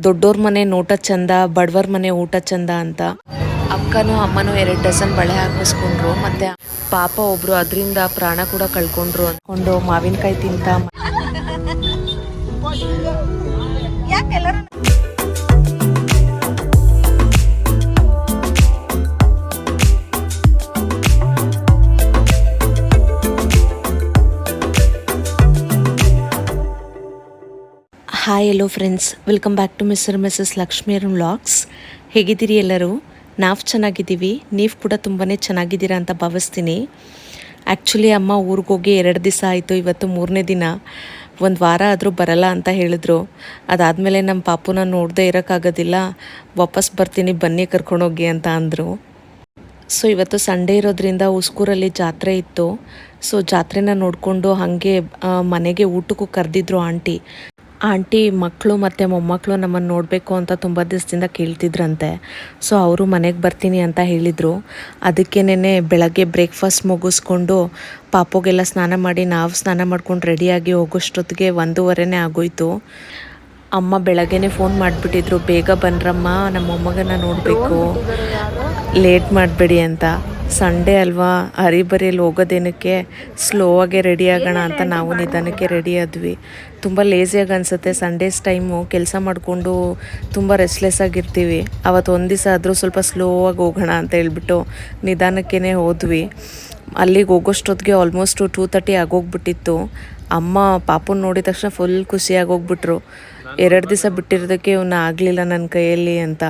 ದೊಡ್ಡೋರ್ ಮನೆ ನೋಟ ಚಂದ ಬಡವರ್ ಮನೆ ಊಟ ಚಂದ ಅಂತ. ಅಕ್ಕನೂ ಅಮ್ಮನೂ ಎರಡು ಡಸನ್ ಬಳೆ ಹಾಕಿಸ್ಕೊಂಡ್ರು ಮತ್ತೆ ಪಾಪ ಒಬ್ರು ಅದರಿಂದ ಪ್ರಾಣ ಕೂಡ ಕಳ್ಕೊಂಡ್ರು ಅಂದ್ಕೊಂಡು ಮಾವಿನಕಾಯಿ ತಿಂತ hi hello friends welcome back to mister Mrs Lakshmi Arun vlogs ಹೇಗಿದ್ದೀರಿ ಎಲ್ಲರೂ? ನಾವು ಚೆನ್ನಾಗಿದ್ದೀವಿ. ನೀವು ಕೂಡ ತುಂಬಾ ಚೆನ್ನಾಗಿದ್ದೀರಾ ಅಂತ ಭಾವಿಸ್ತೀನಿ. ಆ್ಯಕ್ಚುಲಿ ಅಮ್ಮ ಊರಿಗೋಗಿ ಎರಡು ದಿವಸ ಆಯಿತು. ಇವತ್ತು ಮೂರನೇ ದಿನ. ಒಂದು ವಾರ ಆದರೂ ಬರಲ್ಲ ಅಂತ ಹೇಳಿದ್ರು. ಅದಾದಮೇಲೆ ನಮ್ಮ ಪಾಪುನ ನೋಡದೆ ಇರೋಕ್ಕಾಗೋದಿಲ್ಲ. ವಾಪಸ್ ಬರ್ತೀನಿ, ಬನ್ನಿ ಕರ್ಕೊಂಡೋಗಿ ಅಂತ ಅಂದರು. ಸೊ ಇವತ್ತು ಸಂಡೇ ಇರೋದ್ರಿಂದ ಉಸ್ಕೂರಲ್ಲಿ ಜಾತ್ರೆ ಇತ್ತು. ಸೊ ಜಾತ್ರೆನ ನೋಡಿಕೊಂಡು ಹಾಗೆ ಮನೆಗೆ ಊಟಕ್ಕೂ ಕರೆದಿದ್ರು ಆಂಟಿ. ಆಂಟಿ ಮಕ್ಕಳು ಮತ್ತು ಮೊಮ್ಮಕ್ಕಳು ನಮ್ಮನ್ನು ನೋಡಬೇಕು ಅಂತ ತುಂಬ ದಿವಸದಿಂದ ಕೇಳ್ತಿದ್ರಂತೆ. ಸೊ ಅವರು ಮನೆಗೆ ಬರ್ತೀನಿ ಅಂತ ಹೇಳಿದರು. ಅದಕ್ಕೇನೆ ಬೆಳಗ್ಗೆ ಬ್ರೇಕ್ಫಾಸ್ಟ್ ಮುಗಿಸ್ಕೊಂಡು ಪಾಪುಗೆಲ್ಲ ಸ್ನಾನ ಮಾಡಿ ನಾವು ಸ್ನಾನ ಮಾಡ್ಕೊಂಡು ರೆಡಿಯಾಗಿ ಹೋಗೋಷ್ಟೊತ್ತಿಗೆ ಒಂದೂವರೆನೇ ಆಗೋಯ್ತು. ಅಮ್ಮ ಬೆಳಗ್ಗೆನೆ ಫೋನ್ ಮಾಡಿಬಿಟ್ಟಿದ್ರು, ಬೇಗ ಬನ್ರಮ್ಮ, ನಮ್ಮ ಮೊಮ್ಮಗನ ನೋಡಬೇಕು. ಲೇಟ್ ಮಾಡಬೇಡಿ ಅಂತ. ಸಂಡೇ ಅಲ್ವಾ? ಹರಿಬರಿಯಲ್ಲಿ ಹೋಗೋದೇನಕ್ಕೆ? ಸ್ಲೋ ಆಗಿ ರೆಡಿ ಆಗೋಣ ಅಂತ ನಾವು ನಿಧಾನಕ್ಕೆ ರೆಡಿ ಆದ್ವಿ. ತುಂಬ ಲೇಸಿಯಾಗಿ ಅನಿಸುತ್ತೆ. ಸಂಡೇಸ್ ಟೈಮು ಕೆಲಸ ಮಾಡಿಕೊಂಡು ತುಂಬ ರೆಸ್ಟ್ಲೆಸ್ ಆಗಿರ್ತೀವಿ. ಅವತ್ತು ಒಂದು ದಿವಸ ಆದರೂ ಸ್ವಲ್ಪ ಸ್ಲೋ ಆಗಿ ಹೋಗೋಣ ಅಂತ ಹೇಳ್ಬಿಟ್ಟು ನಿಧಾನಕ್ಕೇ ಹೋದ್ವಿ. ಅಲ್ಲಿಗೆ ಹೋಗೋಷ್ಟೊತ್ತಿಗೆ ಆಲ್ಮೋಸ್ಟ್ ಟೂ ತರ್ಟಿ ಆಗೋಗ್ಬಿಟ್ಟಿತ್ತು. ಅಮ್ಮ ಪಾಪನ ನೋಡಿದ ತಕ್ಷಣ ಫುಲ್ ಖುಷಿಯಾಗಿ ಹೋಗ್ಬಿಟ್ರು. ಎರಡು ದಿವಸ ಬಿಟ್ಟಿರೋದಕ್ಕೆ ಇವನ್ನ ಆಗಲಿಲ್ಲ ನನ್ನ ಕೈಯಲ್ಲಿ ಅಂತ.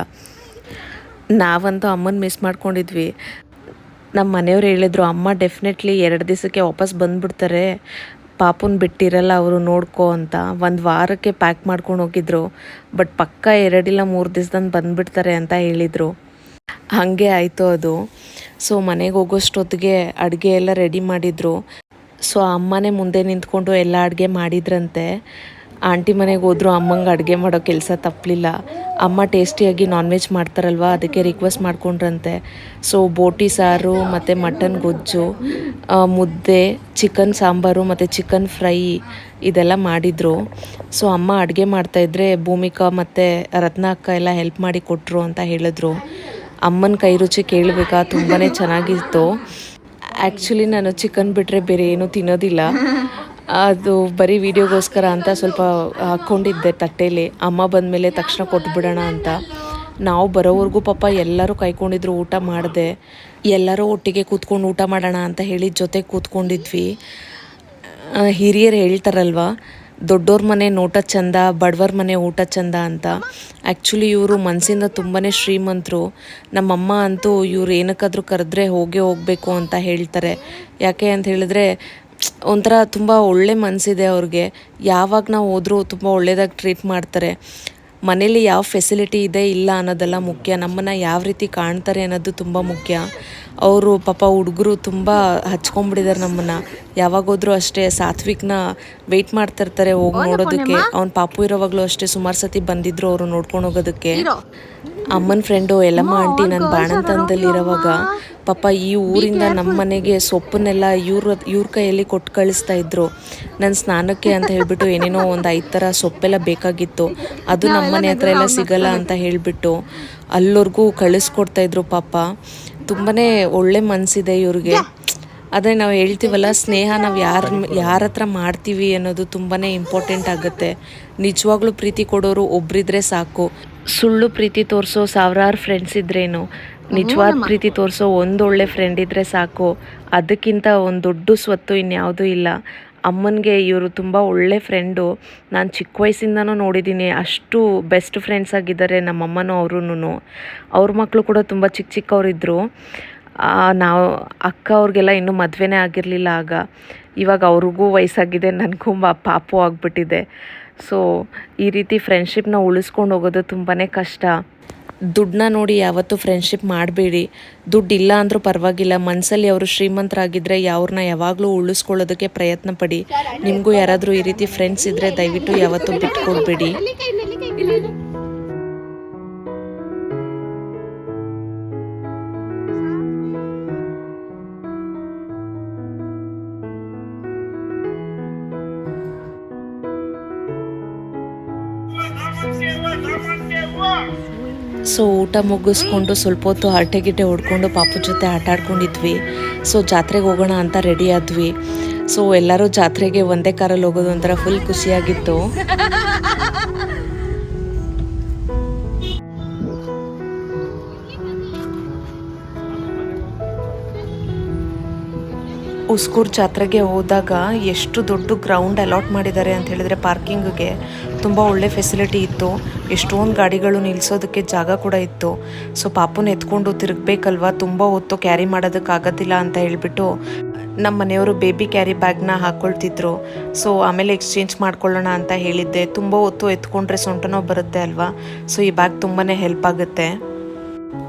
ನಾವಂತೂ ಅಮ್ಮನ ಮಿಸ್ ಮಾಡ್ಕೊಂಡಿದ್ವಿ. ನಮ್ಮ ಮನೆಯವ್ರು ಹೇಳಿದ್ರು, ಅಮ್ಮ ಡೆಫಿನೆಟ್ಲಿ ಎರಡು ದಿವಸಕ್ಕೆ ವಾಪಸ್ ಬಂದುಬಿಡ್ತಾರೆ. ಪಾಪುನ ಬಿಟ್ಟಿರಲ್ಲ, ಅವರು ನೋಡ್ಕೋ ಅಂತ. ಒಂದು ವಾರಕ್ಕೆ ಪ್ಯಾಕ್ ಮಾಡ್ಕೊಂಡು ಹೋಗಿದ್ರು. ಬಟ್ ಪಕ್ಕ ಎರಡಿಲ್ಲ ಮೂರು ದಿವ್ಸದಂದು ಬಂದುಬಿಡ್ತಾರೆ ಅಂತ ಹೇಳಿದರು. ಹಾಗೆ ಆಯಿತು ಅದು. ಸೊ ಮನೆಗೆ ಹೋಗೋಷ್ಟೊತ್ತಿಗೆ ಅಡುಗೆ ಎಲ್ಲ ರೆಡಿ ಮಾಡಿದರು. ಸೊ ಅಮ್ಮನೇ ಮುಂದೆ ನಿಂತ್ಕೊಂಡು ಎಲ್ಲ ಅಡುಗೆ ಮಾಡಿದ್ರಂತೆ. ಆಂಟಿ ಮನೆಗೆ ಹೋದ್ರು ಅಮ್ಮಂಗೆ ಅಡುಗೆ ಮಾಡೋ ಕೆಲಸ ತಪ್ಪಲಿಲ್ಲ ಅಮ್ಮ ಟೇಸ್ಟಿಯಾಗಿ ನಾನ್ ವೆಜ್ ಮಾಡ್ತಾರಲ್ವ, ಅದಕ್ಕೆ ರಿಕ್ವೆಸ್ಟ್ ಮಾಡ್ಕೊಂಡ್ರಂತೆ. ಸೊ ಬೋಟಿ ಸಾರು ಮತ್ತು ಮಟನ್ ಗೊಜ್ಜು ಮುದ್ದೆ ಚಿಕನ್ ಸಾಂಬಾರು ಮತ್ತು ಚಿಕನ್ ಫ್ರೈ ಇದೆಲ್ಲ ಮಾಡಿದರು. ಸೊ ಅಮ್ಮ ಅಡುಗೆ ಮಾಡ್ತಾಯಿದ್ರೆ ಭೂಮಿಕಾ ಮತ್ತು ರತ್ನ ಅಕ್ಕ ಎಲ್ಲ ಹೆಲ್ಪ್ ಮಾಡಿ ಕೊಟ್ಟರು ಅಂತ ಹೇಳಿದ್ರು. ಅಮ್ಮನ ಕೈ ರುಚಿ ಕೇಳಬೇಕಾ ತುಂಬಾ ಚೆನ್ನಾಗಿತ್ತು. ಆ್ಯಕ್ಚುಲಿ ನಾನು ಚಿಕನ್ ಬಿಟ್ಟರೆ ಬೇರೆ ಏನೂ ತಿನ್ನೋದಿಲ್ಲ. ಅದು ಬರೀ ವಿಡಿಯೋಗೋಸ್ಕರ ಅಂತ ಸ್ವಲ್ಪ ಹಾಕ್ಕೊಂಡಿದ್ದೆ ತಟ್ಟೆಯಲ್ಲಿ ಅಮ್ಮ ಬಂದಮೇಲೆ ತಕ್ಷಣ ಕೊಟ್ಬಿಡೋಣ ಅಂತ. ನಾವು ಬರೋವರೆಗೂ ಪಾಪ ಎಲ್ಲರೂ ಕೈಕೊಂಡಿದ್ರು ಊಟ ಮಾಡಿದೆ. ಎಲ್ಲರೂ ಒಟ್ಟಿಗೆ ಕೂತ್ಕೊಂಡು ಊಟ ಮಾಡೋಣ ಅಂತ ಹೇಳಿ ಜೊತೆ ಕೂತ್ಕೊಂಡಿದ್ವಿ. ಹಿರಿಯರು ಹೇಳ್ತಾರಲ್ವ, ದೊಡ್ಡೋರ ಮನೆ ನೋಟ ಚಂದ, ಬಡವರ ಮನೆ ಊಟ ಚಂದ ಅಂತ. ಆ್ಯಕ್ಚುಲಿ ಇವರು ಮನಸ್ಸಿಂದ ತುಂಬಾ ಶ್ರೀಮಂತರು. ನಮ್ಮಮ್ಮ ಅಂತೂ ಇವ್ರು ಏನಕ್ಕಾದರೂ ಕರೆದ್ರೆ ಹೋಗೇ ಹೋಗಬೇಕು ಅಂತ ಹೇಳ್ತಾರೆ. ಯಾಕೆ ಅಂತ ಹೇಳಿದ್ರೆ ಒಂಥರ ತುಂಬ ಒಳ್ಳೆ ಮನಸ್ಸಿದೆ ಅವ್ರಿಗೆ. ಯಾವಾಗ ನಾವು ಹೋದರೂ ತುಂಬ ಒಳ್ಳೆಯದಾಗಿ ಟ್ರೀಟ್ ಮಾಡ್ತಾರೆ. ಮನೇಲಿ ಯಾವ ಫೆಸಿಲಿಟಿ ಇದೆ ಇಲ್ಲ ಅನ್ನೋದೆಲ್ಲ ಮುಖ್ಯ. ನಮ್ಮನ್ನು ಯಾವ ರೀತಿ ಕಾಣ್ತಾರೆ ಅನ್ನೋದು ತುಂಬ ಮುಖ್ಯ. ಅವರು ಪಾಪ ಹುಡುಗರು ತುಂಬ ಹಚ್ಕೊಂಡ್ಬಿಟ್ಟಿದ್ದಾರೆ ನಮ್ಮನ್ನು. ಯಾವಾಗ ಹೋದರೂ ಅಷ್ಟೇ ಸಾತ್ವಿಕ್ನ ವೆಯ್ಟ್ ಮಾಡ್ತಿರ್ತಾರೆ ಹೋಗಿ ನೋಡೋದಕ್ಕೆ. ಅವ್ನ ಪಾಪು ಇರೋವಾಗಲೂ ಅಷ್ಟೇ ಸುಮಾರು ಸತಿ ಬಂದಿದ್ರು ಅವರು ನೋಡ್ಕೊಂಡು ಹೋಗೋದಕ್ಕೆ. ಅಮ್ಮನ ಫ್ರೆಂಡು ಎಲ್ಲಮ್ಮ ಆಂಟಿ ನಾನು ಬಾಣಂತನದಲ್ಲಿ ಇರೋವಾಗ ಪಾಪ ಈ ಊರಿಂದ ನಮ್ಮ ಮನೆಗೆ ಸೊಪ್ಪನ್ನೆಲ್ಲ ಇವ್ರ ಇವ್ರ ಕೈಯಲ್ಲಿ ಕೊಟ್ಟು ಕಳಿಸ್ತಾ ಇದ್ರು. ನನ್ನ ಸ್ನಾನಕ್ಕೆ ಅಂತ ಹೇಳಿಬಿಟ್ಟು ಏನೇನೋ ಒಂದು ಐದು ಥರ ಸೊಪ್ಪೆಲ್ಲ ಬೇಕಾಗಿತ್ತು. ಅದು ನಮ್ಮ ಮನೆ ಹತ್ರ ಎಲ್ಲ ಸಿಗಲ್ಲ ಅಂತ ಹೇಳಿಬಿಟ್ಟು ಅಲ್ಲೋರ್ಗೂ ಕಳಿಸ್ಕೊಡ್ತಾ ಇದ್ರು ಪಾಪ. ತುಂಬಾ ಒಳ್ಳೆ ಮನಸ್ಸಿದೆ ಇವ್ರಿಗೆ. ಅದೇ ನಾವು ಹೇಳ್ತೀವಲ್ಲ ಸ್ನೇಹ ನಾವು ಯಾರ ಯಾರ ಹತ್ರ ಮಾಡ್ತೀವಿ ಅನ್ನೋದು ತುಂಬಾ ಇಂಪಾರ್ಟೆಂಟ್ ಆಗುತ್ತೆ. ನಿಜವಾಗ್ಲೂ ಪ್ರೀತಿ ಕೊಡೋರು ಒಬ್ಬರಿದ್ರೆ ಸಾಕು. ಸುಳ್ಳು ಪ್ರೀತಿ ತೋರಿಸೋ ಸಾವಿರಾರು ಫ್ರೆಂಡ್ಸ್ ಇದ್ರೇನು? ನಿಜವಾದ ಪ್ರೀತಿ ತೋರಿಸೋ ಒಂದೊಳ್ಳೆ ಫ್ರೆಂಡ್ ಇದ್ದರೆ ಸಾಕು. ಅದಕ್ಕಿಂತ ಒಂದು ದೊಡ್ಡ ಸ್ವತ್ತು ಇನ್ಯಾವುದೂ ಇಲ್ಲ. ಅಮ್ಮನಿಗೆ ಇವರು ತುಂಬ ಒಳ್ಳೆ ಫ್ರೆಂಡು ನಾನು ಚಿಕ್ಕ ವಯಸ್ಸಿಂದನೂ ನೋಡಿದ್ದೀನಿ ಅಷ್ಟು ಬೆಸ್ಟ್ ಫ್ರೆಂಡ್ಸ್ ಆಗಿದ್ದಾರೆ ನಮ್ಮಮ್ಮನೂ ಅವ್ರೂ ಅವ್ರ ಮಕ್ಕಳು ಕೂಡ ತುಂಬ ಚಿಕ್ಕ ಚಿಕ್ಕವರಿದ್ದರು ನಾವು ಅಕ್ಕ ಅವ್ರಿಗೆಲ್ಲ ಇನ್ನೂ ಮದುವೆನೇ ಆಗಿರಲಿಲ್ಲ ಆಗ. ಇವಾಗ ಅವ್ರಿಗೂ ವಯಸ್ಸಾಗಿದೆ ನನಗೂ ಪಾಪು ಆಗಿಬಿಟ್ಟಿದೆ. ಸೊ ಈ ರೀತಿ ಫ್ರೆಂಡ್ಶಿಪ್ನ ಉಳಿಸ್ಕೊಂಡು ಹೋಗೋದು ತುಂಬಾ ಕಷ್ಟ. ದುಡ್ಡನ್ನ ನೋಡಿ ಯಾವತ್ತೂ ಫ್ರೆಂಡ್ಶಿಪ್ ಮಾಡಬೇಡಿ. ದುಡ್ಡು ಇಲ್ಲ ಅಂದರೂ ಪರವಾಗಿಲ್ಲ. ಮನಸ್ಸಲ್ಲಿ ಅವರು ಶ್ರೀಮಂತರಾಗಿದ್ದರೆ ಅವ್ರನ್ನ ಯಾವಾಗಲೂ ಉಳಿಸ್ಕೊಳ್ಳೋದಕ್ಕೆ ಪ್ರಯತ್ನ ಪಡಿ ನಿಮಗೂ ಯಾರಾದರೂ ಈ ರೀತಿ ಫ್ರೆಂಡ್ಸ್ ಇದ್ದರೆ ದಯವಿಟ್ಟು ಯಾವತ್ತೂ ಬಿಟ್ಕೊಡ್ಬೇಡಿ. ಸೊ ಊಟ ಮುಗಿಸ್ಕೊಂಡು ಸ್ವಲ್ಪ ಹೊತ್ತು ಹರಟೆ ಗಿಟ್ಟೆ ಹೊಡ್ಕೊಂಡು ಪಾಪು ಜೊತೆ ಆಟ ಆಡ್ಕೊಂಡಿದ್ವಿ. ಸೊ ಜಾತ್ರೆಗೆ ಹೋಗೋಣ ಅಂತ ರೆಡಿ ಆದ್ವಿ. ಸೊ ಎಲ್ಲರೂ ಜಾತ್ರೆಗೆ ಒಂದೇ ಕಾರಲ್ಲಿ ಹೋಗೋದು ಒಂಥರ ಫುಲ್ ಖುಷಿಯಾಗಿತ್ತು. ಉಸ್ಕೂರ್ ಜಾತ್ರೆಗೆ ಹೋದಾಗ ಎಷ್ಟು ದೊಡ್ಡ ಗ್ರೌಂಡ್ ಅಲಾಟ್ ಮಾಡಿದ್ದಾರೆ ಅಂತ ಹೇಳಿದ್ರೆ ಪಾರ್ಕಿಂಗ್ಗೆ ತುಂಬ ಒಳ್ಳೆ ಫೆಸಿಲಿಟಿ ಇತ್ತು. ಎಷ್ಟೊಂದು ಗಾಡಿಗಳು ನಿಲ್ಲಿಸೋದಕ್ಕೆ ಜಾಗ ಕೂಡ ಇತ್ತು. ಸೊ ಪಾಪುನ ಎತ್ಕೊಂಡು ತಿರುಗಬೇಕಲ್ವಾ? ತುಂಬ ಹೊತ್ತು ಕ್ಯಾರಿ ಮಾಡೋದಕ್ಕಾಗೋದಿಲ್ಲ ಅಂತ ಹೇಳಿಬಿಟ್ಟು ನಮ್ಮ ಮನೆಯವರು ಬೇಬಿ ಕ್ಯಾರಿ ಬ್ಯಾಗ್ನ ಹಾಕ್ಕೊಳ್ತಿದ್ರು ಸೊ ಆಮೇಲೆ ಎಕ್ಸ್ಚೇಂಜ್ ಮಾಡ್ಕೊಳ್ಳೋಣ ಅಂತ ಹೇಳಿದ್ದೆ. ತುಂಬ ಹೊತ್ತು ಎತ್ಕೊಂಡ್ರೆ ಸೊಂಟನೋ ಬರುತ್ತೆ ಅಲ್ವಾ? ಸೊ ಈ ಬ್ಯಾಗ್ ತುಂಬಾ ಹೆಲ್ಪ್ ಆಗುತ್ತೆ.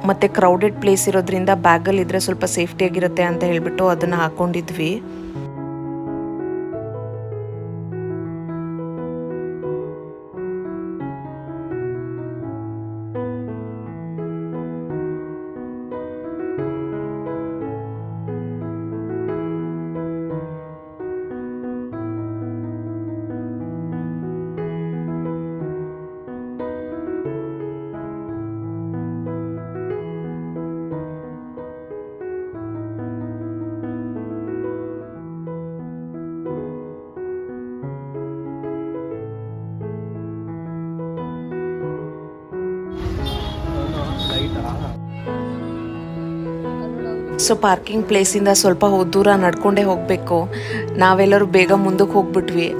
ಮತ್ತು ಕ್ರೌಡೆಡ್ ಪ್ಲೇಸ್ ಇರೋದ್ರಿಂದ ಬ್ಯಾಗಲ್ಲಿ ಇದ್ರೆ ಸ್ವಲ್ಪ ಸೇಫ್ಟಿಯಾಗಿರುತ್ತೆ ಅಂತ ಹೇಳಿಬಿಟ್ಟು ಅದನ್ನು ಹಾಕ್ಕೊಂಡಿದ್ವಿ ಸೊ ಪಾರ್ಕಿಂಗ್ ಪ್ಲೇಸಿಂದ ಸ್ವಲ್ಪ ದೂರ ನಡ್ಕೊಂಡೇ ಹೋಗಬೇಕು. ನಾವೆಲ್ಲರೂ ಬೇಗ ಮುಂದಕ್ಕೆ ಹೋಗ್ಬಿಟ್ವಿ.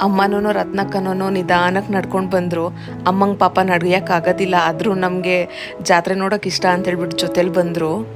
ಅಮ್ಮನೂ ರತ್ನಕ್ಕನೂ ನಿಧಾನಕ್ಕೆ ನಡ್ಕೊಂಡು ಬಂದರು. ಅಮ್ಮಂಗೆ ಪಾಪ ನಡ್ಯೋಕ್ಕಾಗೋದಿಲ್ಲ ಆದರೂ ನಮಗೆ ಜಾತ್ರೆ ನೋಡೋಕೆ ಇಷ್ಟ ಅಂತ ಹೇಳ್ಬಿಟ್ಟು ಜೊತೇಲಿ ಬಂದರು.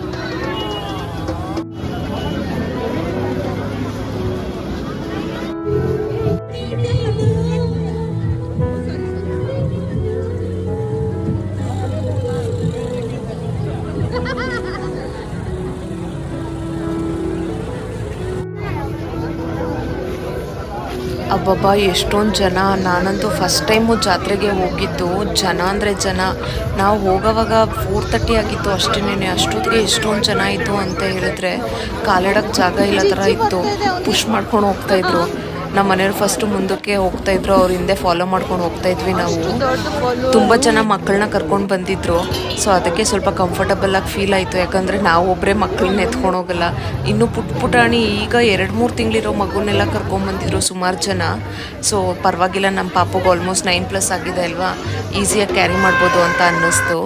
ಅಬ್ಬಬ್ಬ, ಎಷ್ಟೊಂದು ಜನ. ನಾನಂತೂ ಫಸ್ಟ್ ಟೈಮು ಜಾತ್ರೆಗೆ ಹೋಗಿದ್ದು. ಜನ ಅಂದರೆ ಜನ. ನಾವು ಹೋಗೋವಾಗ ಫೋರ್ ತರ್ಟಿ ಆಗಿತ್ತು ಅಷ್ಟೇನೆ ಅಷ್ಟೊತ್ತಿಗೆ ಎಷ್ಟೊಂದು ಜನ ಇತ್ತು ಅಂತ ಹೇಳಿದ್ರೆ ಕಾಲಿಡೋಕ್ಕೆ ಜಾಗ ಇಲ್ಲ ಥರ ಇತ್ತು. ಪುಷ್ ಮಾಡ್ಕೊಂಡು ಹೋಗ್ತಾಯಿದ್ರು ನಮ್ಮ ಮನೆಯವ್ರು ಫಸ್ಟು ಮುಂದಕ್ಕೆ ಹೋಗ್ತಾ ಇದ್ರು, ಅವ್ರ ಹಿಂದೆ ಫಾಲೋ ಮಾಡ್ಕೊಂಡು ಹೋಗ್ತಾ ಇದ್ವಿ ನಾವು. ತುಂಬ ಜನ ಮಕ್ಕಳನ್ನ ಕರ್ಕೊಂಡು ಬಂದಿದ್ರು. ಸೊ ಅದಕ್ಕೆ ಸ್ವಲ್ಪ ಕಂಫರ್ಟಬಲ್ ಆಗಿ ಫೀಲ್ ಆಯಿತು. ಯಾಕಂದರೆ ನಾವು ಒಬ್ಬರೇ ಮಕ್ಕಳನ್ನ ಎತ್ಕೊಂಡು ಹೋಗಲ್ಲ. ಇನ್ನು ಪುಟ್ ಪುಟಾಣಿ ಈಗ ಎರಡು ಮೂರು ತಿಂಗಳಿರೋ ಮಗುನೆಲ್ಲ ಕರ್ಕೊಂಬಂದಿದ್ರು ಸುಮಾರು ಜನ. ಸೊ ಪರವಾಗಿಲ್ಲ ನಮ್ಮ ಪಾಪಗೆ ಆಲ್ಮೋಸ್ಟ್ ನೈನ್ ಪ್ಲಸ್ ಆಗಿದೆ ಅಲ್ವಾ? ಈಸಿಯಾಗಿ ಕ್ಯಾರಿ ಮಾಡ್ಬೋದು ಅಂತ ಅನ್ನಿಸ್ತು.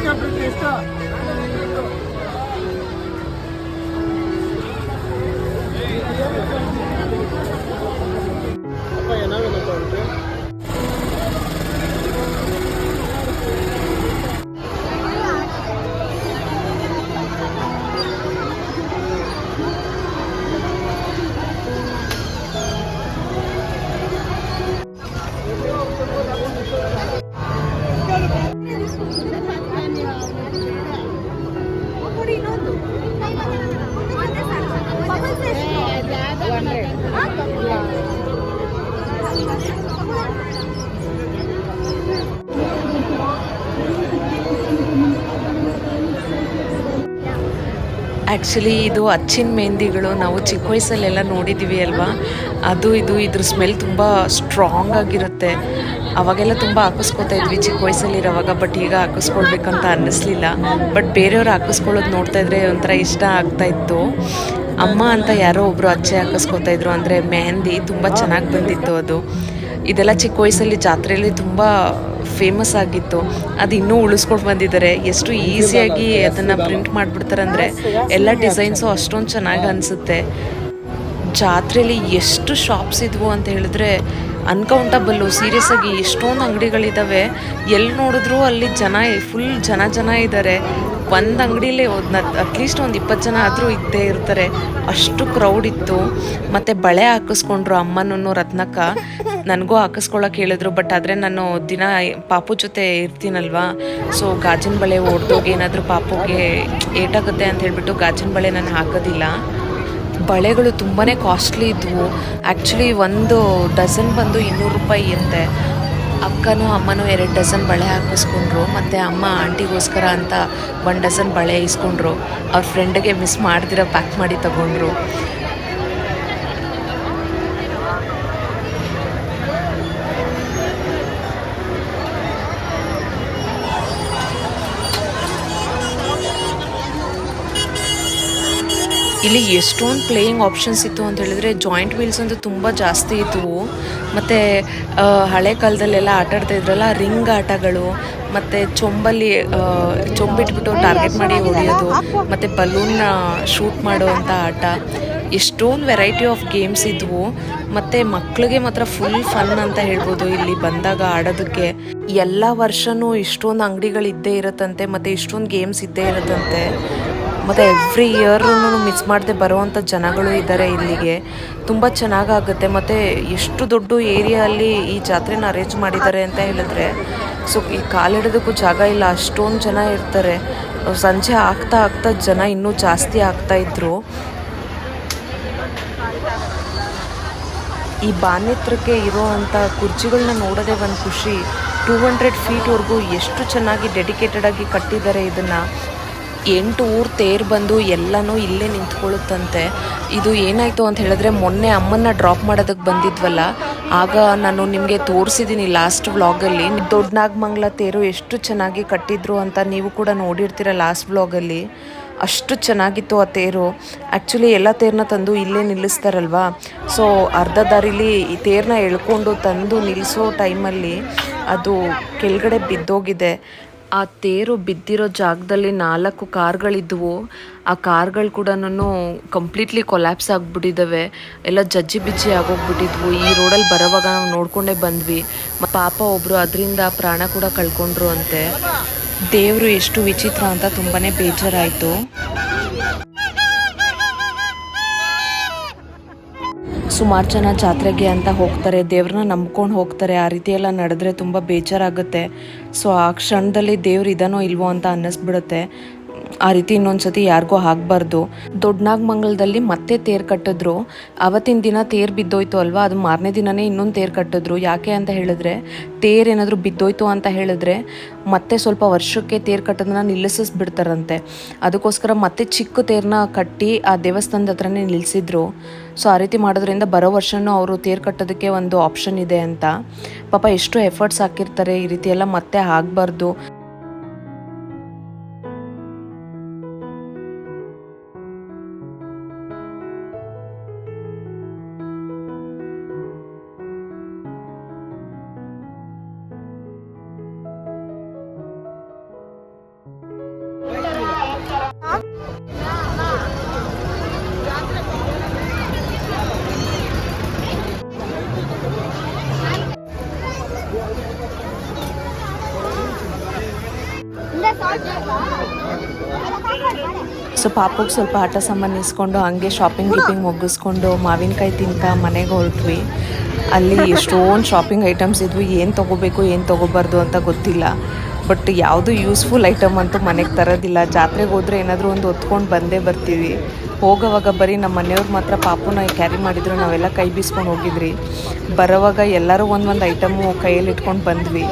ಜಾತ್ರೆ ನೋಡ್ಲೇಬೇಕು ಆ್ಯಕ್ಚುಲಿ ಇದು ಅಚ್ಚಿನ ಮೆಹಂದಿಗಳು ನಾವು ಚಿಕ್ಕ ವಯಸ್ಸಲ್ಲೆಲ್ಲ ನೋಡಿದ್ದೀವಿ ಅಲ್ವಾ? ಅದು, ಇದು, ಇದ್ರ ಸ್ಮೆಲ್ ತುಂಬ ಸ್ಟ್ರಾಂಗ್ ಆಗಿರುತ್ತೆ. ಅವಾಗೆಲ್ಲ ತುಂಬ ಹಾಕಿಸ್ಕೊತಾ ಇದ್ವಿ ಚಿಕ್ಕ ವಯಸ್ಸಲ್ಲಿರೋವಾಗ ಬಟ್ ಈಗ ಹಾಕಿಸ್ಕೊಳ್ಬೇಕಂತ ಅನ್ನಿಸ್ಲಿಲ್ಲ. ಬಟ್ ಬೇರೆಯವ್ರು ಹಾಕಿಸ್ಕೊಳ್ಳೋದು ನೋಡ್ತಾ ಇದ್ರೆ ಒಂಥರ ಇಷ್ಟ ಆಗ್ತಾ ಇತ್ತು. ಅಮ್ಮ ಅಂತ ಯಾರೋ ಒಬ್ಬರು ಅಚ್ಚೆ ಹಾಕಿಸ್ಕೊತಾ ಇದ್ರು ಅಂದರೆ ಮೆಹಂದಿ ತುಂಬ ಚೆನ್ನಾಗಿ ಬಂದಿತ್ತು ಅದು. ಇದೆಲ್ಲ ಚಿಕ್ಕ ವಯಸ್ಸಲ್ಲಿ ಜಾತ್ರೆಯಲ್ಲಿ ತುಂಬ ಫೇಮಸ್ ಆಗಿತ್ತು. ಅದು ಇನ್ನೂ ಉಳಿಸ್ಕೊಂಡು ಬಂದಿದ್ದಾರೆ ಎಷ್ಟು ಈಸಿಯಾಗಿ ಅದನ್ನು ಪ್ರಿಂಟ್ ಮಾಡಿಬಿಡ್ತಾರೆ ಅಂದರೆ ಎಲ್ಲ ಡಿಸೈನ್ಸು ಅಷ್ಟೊಂದು ಚೆನ್ನಾಗಿ ಅನಿಸುತ್ತೆ. ಜಾತ್ರೆಯಲ್ಲಿ ಎಷ್ಟು ಶಾಪ್ಸ್ ಇದ್ವು ಅಂತ ಹೇಳಿದ್ರೆ ಅನ್ಕೌಂಟಬಲ್ಲು ಸೀರಿಯಸ್ ಆಗಿ ಎಷ್ಟೊಂದು ಅಂಗಡಿಗಳಿದ್ದಾವೆ ಎಲ್ಲಿ ನೋಡಿದ್ರು ಅಲ್ಲಿ ಜನ ಫುಲ್ ಜನ ಜನ ಇದ್ದಾರೆ ಒಂದು ಅಂಗಡಿಲೇ ಅಟ್ಲೀಸ್ಟ್ ಒಂದು ಇಪ್ಪತ್ತು ಜನ ಆದರೂ ಇದ್ದೇ ಇರ್ತಾರೆ. ಅಷ್ಟು ಕ್ರೌಡ್ ಇತ್ತು. ಮತ್ತು ಬಳೆ ಹಾಕಿಸ್ಕೊಂಡ್ರು ಅಮ್ಮನೂ ರತ್ನಕ್ಕ. ನನಗೂ ಹಾಕಿಸ್ಕೊಳಕ್ಕೆ ಹೇಳಿದ್ರು ಬಟ್ ಆದರೆ ನಾನು ದಿನ ಪಾಪು ಜೊತೆ ಇರ್ತೀನಲ್ವಾ? ಸೊ ಗಾಜಿನ ಬಳೆ ಓಡ್ದೋಗಿ ಏನಾದರೂ ಪಾಪುಗೆ ಏಟಾಗುತ್ತೆ ಅಂತ ಹೇಳಿಬಿಟ್ಟು ಗಾಜಿನ ಬಳೆ ನಾನು ಹಾಕೋದಿಲ್ಲ. ಬಳೆಗಳು ತುಂಬಾ ಕಾಸ್ಟ್ಲಿ ಇದ್ವು. ಆ್ಯಕ್ಚುಲಿ ಒಂದು ಡಜನ್ ಬಂದು ಇನ್ನೂರು ರೂಪಾಯಿ ಅಂತೆ. ಅಕ್ಕನೂ ಅಮ್ಮನೂ ಎರಡು ಡಸನ್ ಬಳೆ ಹಾಕಿಸ್ಕೊಂಡ್ರು, ಮತ್ತು ಅಮ್ಮ ಆಂಟಿಗೋಸ್ಕರ ಅಂತ ಒನ್ ಡಸನ್ ಬಳೆ ಇಸ್ಕೊಂಡ್ರು. ಅವ್ರ ಫ್ರೆಂಡ್ಗೆ ಮಿಸ್ ಮಾಡ್ದಿರೋ ಪ್ಯಾಕ್ ಮಾಡಿ ತಗೊಂಡ್ರು. ಇಲ್ಲಿ ಎಷ್ಟೊಂದು ಪ್ಲೇಯಿಂಗ್ ಆಪ್ಷನ್ಸ್ ಇತ್ತು ಅಂತ ಹೇಳಿದ್ರೆ ಜಾಯಿಂಟ್ ವೀಲ್ಸ್ ಅಂತೂ ತುಂಬ ಜಾಸ್ತಿ ಇದ್ವು. ಮತ್ತು ಹಳೆ ಕಾಲದಲ್ಲೆಲ್ಲ ಆಟ ಆಡ್ತಾ ಇದ್ರಲ್ಲ, ರಿಂಗ್ ಆಟಗಳು, ಮತ್ತು ಚೊಂಬಲ್ಲಿ ಚೊಂಬಿಟ್ಬಿಟ್ಟು ಟಾರ್ಗೆಟ್ ಮಾಡಿ ಹೊಡೆಯೋದು, ಮತ್ತು ಬಲೂನ್ನ ಶೂಟ್ ಮಾಡುವಂಥ ಆಟ. ಎಷ್ಟೊಂದು ವೆರೈಟಿ ಆಫ್ ಗೇಮ್ಸ್ ಇದ್ವು. ಮತ್ತು ಮಕ್ಕಳಿಗೆ ಮಾತ್ರ ಫುಲ್ ಫನ್ ಅಂತ ಹೇಳ್ಬೋದು ಇಲ್ಲಿ ಬಂದಾಗ ಆಡೋದಕ್ಕೆ. ಎಲ್ಲ ವರ್ಷವೂ ಇಷ್ಟೊಂದು ಅಂಗಡಿಗಳು ಇದ್ದೇ ಇರುತ್ತಂತೆ, ಮತ್ತು ಇಷ್ಟೊಂದು ಗೇಮ್ಸ್ ಇದ್ದೇ ಇರುತ್ತಂತೆ. ಮತ್ತು ಎವ್ರಿ ಇಯರ್ನು ಮಿಸ್ ಮಾಡದೆ ಬರುವಂಥ ಜನಗಳು ಇದ್ದಾರೆ ಇಲ್ಲಿಗೆ. ತುಂಬ ಚೆನ್ನಾಗಾಗುತ್ತೆ. ಮತ್ತು ಎಷ್ಟು ದೊಡ್ಡ ಏರಿಯಲ್ಲಿ ಈ ಜಾತ್ರೆನ ಅರೇಂಜ್ ಮಾಡಿದ್ದಾರೆ ಅಂತ ಹೇಳಿದ್ರೆ, ಸೊ ಈ ಕಾಲಿಡೋದಕ್ಕೂ ಜಾಗ ಇಲ್ಲ, ಅಷ್ಟೊಂದು ಜನ ಇರ್ತಾರೆ. ಸಂಜೆ ಆಗ್ತಾ ಆಗ್ತಾ ಜನ ಇನ್ನೂ ಜಾಸ್ತಿ ಆಗ್ತಾ ಇದ್ರು. ಈ ಬಾನೆತ್ರಕ್ಕೆ ಇರೋ ಅಂಥ ಕುರ್ಚಿಗಳನ್ನ ನೋಡೋದೇ ಒಂದು ಖುಷಿ. ಟೂ ಹಂಡ್ರೆಡ್ ಫೀಟ್ವರೆಗೂ ಎಷ್ಟು ಚೆನ್ನಾಗಿ ಡೆಡಿಕೇಟೆಡ್ ಆಗಿ ಕಟ್ಟಿದ್ದಾರೆ ಇದನ್ನು. ಎಂಟು ಊರು ತೇರು ಬಂದು ಎಲ್ಲನೂ ಇಲ್ಲೇ ನಿಂತ್ಕೊಳ್ಳುತ್ತಂತೆ. ಇದು ಏನಾಯಿತು ಅಂತ ಹೇಳಿದ್ರೆ ಮೊನ್ನೆ ಅಮ್ಮನ್ನ ಡ್ರಾಪ್ ಮಾಡೋದಕ್ಕೆ ಬಂದಿದ್ವಲ್ಲ, ಆಗ ನಾನು ನಿಮಗೆ ತೋರಿಸಿದ್ದೀನಿ ಲಾಸ್ಟ್ ವ್ಲಾಗಲ್ಲಿ ದೊಡ್ಡ ನಾಗಮಂಗಲ ತೇರು ಎಷ್ಟು ಚೆನ್ನಾಗಿ ಕಟ್ಟಿದ್ರು ಅಂತ ನೀವು ಕೂಡ ನೋಡಿರ್ತೀರ ಲಾಸ್ಟ್ ವ್ಲಾಗಲ್ಲಿ ಅಷ್ಟು ಚೆನ್ನಾಗಿತ್ತು ಆ ತೇರು. ಆ್ಯಕ್ಚುಲಿ ಎಲ್ಲ ತೇರನ್ನ ತಂದು ಇಲ್ಲೇ ನಿಲ್ಲಿಸ್ತಾರಲ್ವಾ? ಸೊ ಅರ್ಧ ದಾರಿಲಿ ಈ ತೇರನ್ನ ಎಳ್ಕೊಂಡು ತಂದು ನಿಲ್ಲಿಸೋ ಟೈಮಲ್ಲಿ ಅದು ಕೆಳಗಡೆ ಬಿದ್ದೋಗಿದೆ. ಆ ತೇರು ಬಿದ್ದಿರೋ ಜಾಗದಲ್ಲಿ ನಾಲ್ಕು ಕಾರ್ಗಳಿದ್ವು. ಆ ಕಾರ್ಗಳು ಕೂಡ ಕಂಪ್ಲೀಟ್ಲಿ ಕೊಲ್ಯಾಪ್ಸ್ ಆಗಿಬಿಟ್ಟಿದ್ದಾವೆ ಎಲ್ಲ ಜಜ್ಜಿ ಬಿಜ್ಜಿ ಆಗೋಗ್ಬಿಟ್ಟಿದ್ವು. ಈ ರೋಡಲ್ಲಿ ಬರೋವಾಗ ನಾವು ನೋಡ್ಕೊಂಡೇ ಬಂದ್ವಿ. ಪಾಪ ಒಬ್ಬರು ಅದರಿಂದ ಪ್ರಾಣ ಕೂಡ ಕಳ್ಕೊಂಡ್ರು ಅಂತೆ. ದೇವರು ಎಷ್ಟು ವಿಚಿತ್ರ ಅಂತ ತುಂಬಾ ಬೇಜಾರಾಯಿತು. ಸುಮಾರು ಜನ ಜಾತ್ರೆಗೆ ಅಂತ ಹೋಗ್ತಾರೆ, ದೇವ್ರನ್ನ ನಂಬ್ಕೊಂಡು ಹೋಗ್ತಾರೆ, ಆ ರೀತಿ ಎಲ್ಲ ನಡೆದ್ರೆ ತುಂಬ ಬೇಜಾರಾಗುತ್ತೆ. ಸೊ ಆ ಕ್ಷಣದಲ್ಲಿ ದೇವ್ರು ಇದನೋ ಇಲ್ವೋ ಅಂತ ಅನ್ನಿಸ್ಬಿಡುತ್ತೆ. ಆ ರೀತಿ ಇನ್ನೊಂದ್ಸತಿ ಯಾರಿಗೂ ಆಗಬಾರ್ದು. ದೊಡ್ಡ ನಾಗಮಂಗಲದಲ್ಲಿ ಮತ್ತೆ ತೇರು ಕಟ್ಟಿದ್ರು. ಅವತ್ತಿನ ದಿನ ತೇರು ಬಿದ್ದೋಯ್ತು ಅಲ್ವಾ? ಅದು ಮಾರನೇ ದಿನನೇ ಇನ್ನೊಂದು ತೇರು ಕಟ್ಟಿದ್ರು. ಯಾಕೆ ಅಂತ ಹೇಳಿದ್ರೆ, ತೇರು ಏನಾದರೂ ಬಿದ್ದೋಯ್ತು ಅಂತ ಹೇಳಿದ್ರೆ, ಮತ್ತೆ ಸ್ವಲ್ಪ ವರ್ಷಕ್ಕೆ ತೇರು ಕಟ್ಟೋದನ್ನ ನಿಲ್ಲಿಸಿಸ್ಬಿಡ್ತಾರಂತೆ. ಅದಕ್ಕೋಸ್ಕರ ಮತ್ತೆ ಚಿಕ್ಕ ತೇರನ್ನ ಕಟ್ಟಿ ಆ ದೇವಸ್ಥಾನದ ಹತ್ರನೇ ನಿಲ್ಲಿಸಿದ್ರು ಸೊ, ಆ ರೀತಿ ಮಾಡೋದ್ರಿಂದ ಬರೋ ವರ್ಷನೂ ಅವರು ತೇರು ಕಟ್ಟೋದಕ್ಕೆ ಒಂದು ಆಪ್ಷನ್ ಇದೆ ಅಂತ. ಪಾಪ, ಎಷ್ಟು ಎಫರ್ಟ್ಸ್ ಹಾಕಿರ್ತಾರೆ. ಈ ರೀತಿ ಎಲ್ಲ ಮತ್ತೆ ಆಗಬಾರ್ದು. ಸೊ ಪಾಪುಗೆ ಸ್ವಲ್ಪ ಆಟ ಸಾಮಾನು ಇಸ್ಕೊಂಡು ಹಂಗೆ ಶಾಪಿಂಗ್ ಗೀಪಿಂಗ್ ಮುಗಿಸ್ಕೊಂಡು ಮಾವಿನಕಾಯಿ ತಿಂತ ಮನೆಗೆ ಹೊರಟ್ವಿ. ಅಲ್ಲಿ ಎಷ್ಟೊಂದು ಶಾಪಿಂಗ್ ಐಟಮ್ಸ್ ಇದ್ವು. ಏನು ತೊಗೋಬೇಕು, ಏನು ತೊಗೋಬಾರ್ದು ಅಂತ ಗೊತ್ತಿಲ್ಲ. ಬಟ್ ಯಾವುದು ಯೂಸ್ಫುಲ್ ಐಟಮ್ ಅಂತೂ ಮನೆಗೆ ತರೋದಿಲ್ಲ. ಜಾತ್ರೆಗೆ ಹೋದರೆ ಏನಾದರೂ ಒಂದು ಹೊತ್ಕೊಂಡು ಬಂದೇ ಬರ್ತೀವಿ. ಹೋಗೋವಾಗ ಬರೀ ನಮ್ಮ ಮನೆಯವ್ರು ಮಾತ್ರ ಪಾಪುನ ಕ್ಯಾರಿ ಮಾಡಿದ್ರು. ನಾವೆಲ್ಲ ಕೈ ಬೀಸ್ಕೊಂಡು ಹೋಗಿದ್ರಿ. ಬರೋವಾಗ ಎಲ್ಲರೂ ಒಂದೊಂದು ಐಟಮು ಕೈಯಲ್ಲಿ ಇಟ್ಕೊಂಡು ಬಂದ್ವಿ.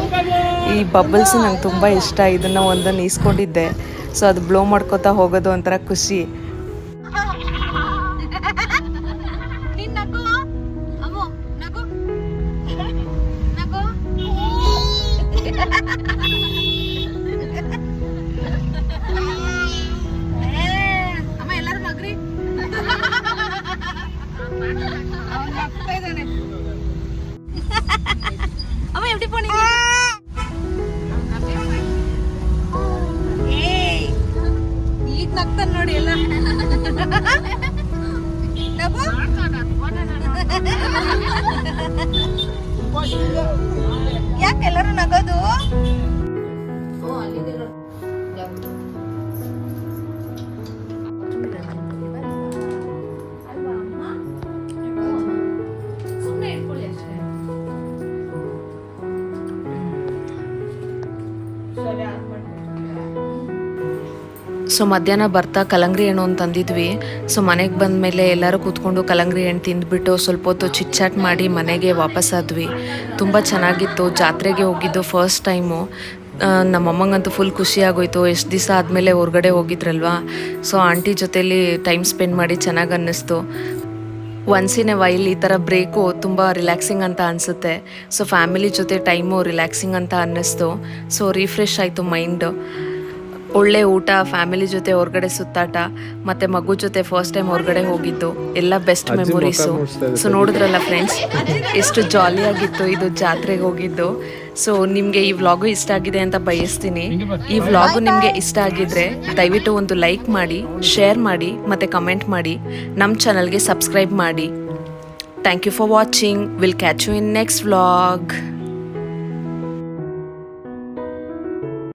ಈ ಬಬಲ್ಸ್ ನಂಗೆ ತುಂಬ ಇಷ್ಟ. ಇದನ್ನು ಒಂದನ್ನು ಈಸ್ಕೊಂಡಿದ್ದೆ. ಸೊ ಅದು ಬ್ಲೋ ಮಾಡ್ಕೋತಾ ಹೋಗೋದು ಒಂಥರ ಖುಷಿ. ಈಗ ನಗ್ತಾನೆ ನೋಡಿ ಎಲ್ಲ. ಯಾಕೆಲ್ಲರೂ ನಗೋದು? ಸೊ ಮಧ್ಯಾಹ್ನ ಬರ್ತಾ ಕಲಂಗ್ರಿ ಹಣ್ಣು ಅಂತ ತಂದಿದ್ವಿ ಸೊ ಮನೆಗೆ ಬಂದ ಮೇಲೆ ಎಲ್ಲರೂ ಕೂತ್ಕೊಂಡು ಕಲಂಗ್ರಿ ಹಣ್ಣು ತಿಂದ್ಬಿಟ್ಟು ಸ್ವಲ್ಪ ಹೊತ್ತು ಚಿಟ್ಚಾಟ್ ಮಾಡಿ ಮನೆಗೆ ವಾಪಸ್ಸಾದ್ವಿ ತುಂಬ ಚೆನ್ನಾಗಿತ್ತು. ಜಾತ್ರೆಗೆ ಹೋಗಿದ್ದು ಫಸ್ಟ್ ಟೈಮು ನಮ್ಮಮ್ಮಂಗಂತೂ ಫುಲ್ ಖುಷಿ ಆಗೋಯ್ತು. ಎಷ್ಟು ದಿವಸ ಆದಮೇಲೆ ಹೊರಗಡೆ ಹೋಗಿದ್ರಲ್ವಾ? ಸೊ ಆಂಟಿ ಜೊತೇಲಿ ಟೈಮ್ ಸ್ಪೆಂಡ್ ಮಾಡಿ ಚೆನ್ನಾಗಿ ಅನ್ನಿಸ್ತು. ಒನ್ಸ್ ಇನ್ ಎ ವೈಲ್ ಈ ಥರ ಬ್ರೇಕು ತುಂಬ ರಿಲ್ಯಾಕ್ಸಿಂಗ್ ಅಂತ ಅನಿಸುತ್ತೆ. ಸೊ ಫ್ಯಾಮಿಲಿ ಜೊತೆ ಟೈಮು ರಿಲ್ಯಾಕ್ಸಿಂಗ್ ಅಂತ ಅನ್ನಿಸ್ತು. ಸೊ ರಿಫ್ರೆಶ್ ಆಯಿತು ಮೈಂಡು ಒಳ್ಳೆ ಊಟ ಫ್ಯಾಮಿಲಿ ಜೊತೆ ಹೊರಗಡೆ ಸುತ್ತಾಟ ಮತ್ತೆ ಮಗು ಜೊತೆ ಫಸ್ಟ್ ಟೈಮ್ ಹೊರಗಡೆ ಹೋಗಿದ್ದು ಎಲ್ಲ ಬೆಸ್ಟ್ ಮೆಮೊರೀಸು ಸೊ ನೋಡಿದ್ರಲ್ಲ ಫ್ರೆಂಡ್ಸ್ ಎಷ್ಟು ಜಾಲಿಯಾಗಿತ್ತು ಇದು ಜಾತ್ರೆಗೆ ಹೋಗಿದ್ದು. ಸೊ ನಿಮಗೆ ಈ ವ್ಲಾಗು ಇಷ್ಟ ಆಗಿದೆ ಅಂತ ಬಯಸ್ತೀನಿ. ಈ ವ್ಲಾಗು ನಿಮಗೆ ಇಷ್ಟ ಆಗಿದ್ರೆ ದಯವಿಟ್ಟು ಒಂದು ಲೈಕ್ ಮಾಡಿ ಶೇರ್ ಮಾಡಿ ಮತ್ತೆ ಕಮೆಂಟ್ ಮಾಡಿ. ನಮ್ಮ ಚಾನಲ್ಗೆ ಸಬ್ಸ್ಕ್ರೈಬ್ ಮಾಡಿ. Thank you for watching will catch you in next vlog